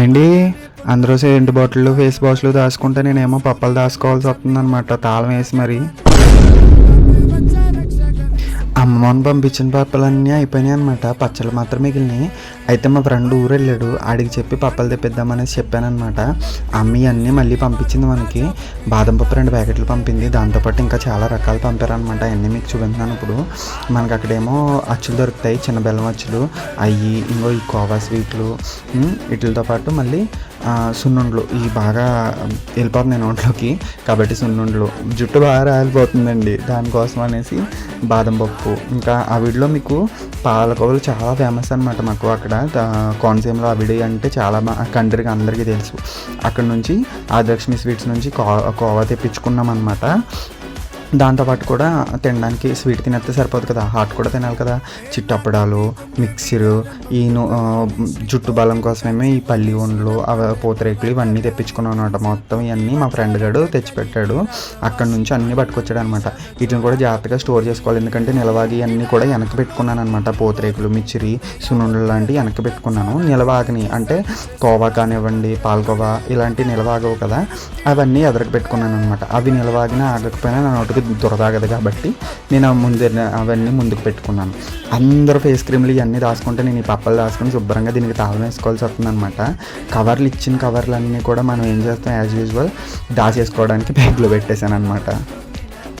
అండి. అందరూ రెండు బాటిల్ ఫేస్ వాష్లు దాచుకుంటే నేనేమో పప్పలు దాచుకోవాల్సి వస్తుందన్నమాట. తాళం వేసి మరి. అమ్మమ్మని పంపించిన పప్పలన్నీ అయిపోయినాయి అనమాట పచ్చళ్ళు మాత్రం మిగిలినాయి. అయితే మా ఫ్రెండ్ ఊరు వెళ్ళాడు. ఆడికి చెప్పి పప్పలు తెప్పిద్దామనేసి చెప్పానమాట అమ్మ అన్నీ మళ్ళీ పంపించింది మనకి. బాదం పప్పు రెండు ప్యాకెట్లు పంపింది. దాంతోపాటు ఇంకా చాలా రకాలు పంపారనమాట అన్నీ మీకు చూపించాను ఇప్పుడు. మనకి అక్కడేమో అచ్చులు దొరుకుతాయి. చిన్న బెల్లం అచ్చులు అవి ఇంకో ఈ కోవా స్వీట్లు వీటితో పాటు మళ్ళీ సున్నుండ్లు. ఈ బాగా వెళ్ళిపోతుంది నోట్లోకి. కాబట్టి సున్నుండ్లు. జుట్టు బాగా రాలిపోతుందండి. దానికోసం అనేసి బాదం పప్పు. ఇంకా ఆ వీడిలో మీకు పాలకోవలు చాలా ఫేమస్ అనమాట మాకు అక్కడ. కోనసీమలో అవిడి అంటే చాలా బా కంట్రీకి అందరికీ తెలుసు. అక్కడ నుంచి ఆదిలక్ష్మి స్వీట్స్ నుంచి కో కోవా తెప్పించుకున్నాం అనమాట దాంతోపాటు కూడా తినడానికి స్వీట్ తినేస్తే సరిపోదు కదా. హాట్ కూడా తినాలి కదా. చిట్టప్పడాలు మిక్సర్ ఈ జుట్టు బలం కోసమేమో ఈ పల్లి ఉండలు అవి పూతరేకులు ఇవన్నీ తెప్పించుకున్నాను అనమాట మొత్తం ఇవన్నీ మా ఫ్రెండ్ గారు తెచ్చిపెట్టాడు. అక్కడ నుంచి అన్నీ పట్టుకొచ్చాడు అనమాట వీటిని కూడా జాగ్రత్తగా స్టోర్ చేసుకోవాలి. ఎందుకంటే నిలవాగి అన్నీ కూడా వెనక్కి పెట్టుకున్నాను అనమాట పూతరేకులు మిచ్చిరి సున్నుండలు లాంటివి వెనక్కి పెట్టుకున్నాను. నిలవాగని అంటే కోవా కానివ్వండి పాలకోవా ఇలాంటి నిలవాగవు కదా. అవన్నీ ఎదరకు పెట్టుకున్నాను అనమాట అవి నిలవాగిన ఆగకపోయినా నా నోటికి దురదాగదు కాబట్టి నేను ముందు ముందే అవన్నీ ముందుకు పెట్టుకున్నాను. అందరూ ఫేస్ క్రీమ్లు ఇవన్నీ రాసుకుంటే నేను ఈ పప్పలు రాసుకొని శుభ్రంగా దీనికి తాళం వేసుకోవాల్సి వస్తుంది అనమాట కవర్లు ఇచ్చిన కవర్లు అన్నీ కూడా మనం ఏం చేస్తాం యాజ్ యూజువల్ దాచేసుకోవడానికి బ్యాగ్లో పెట్టేశాను అనమాట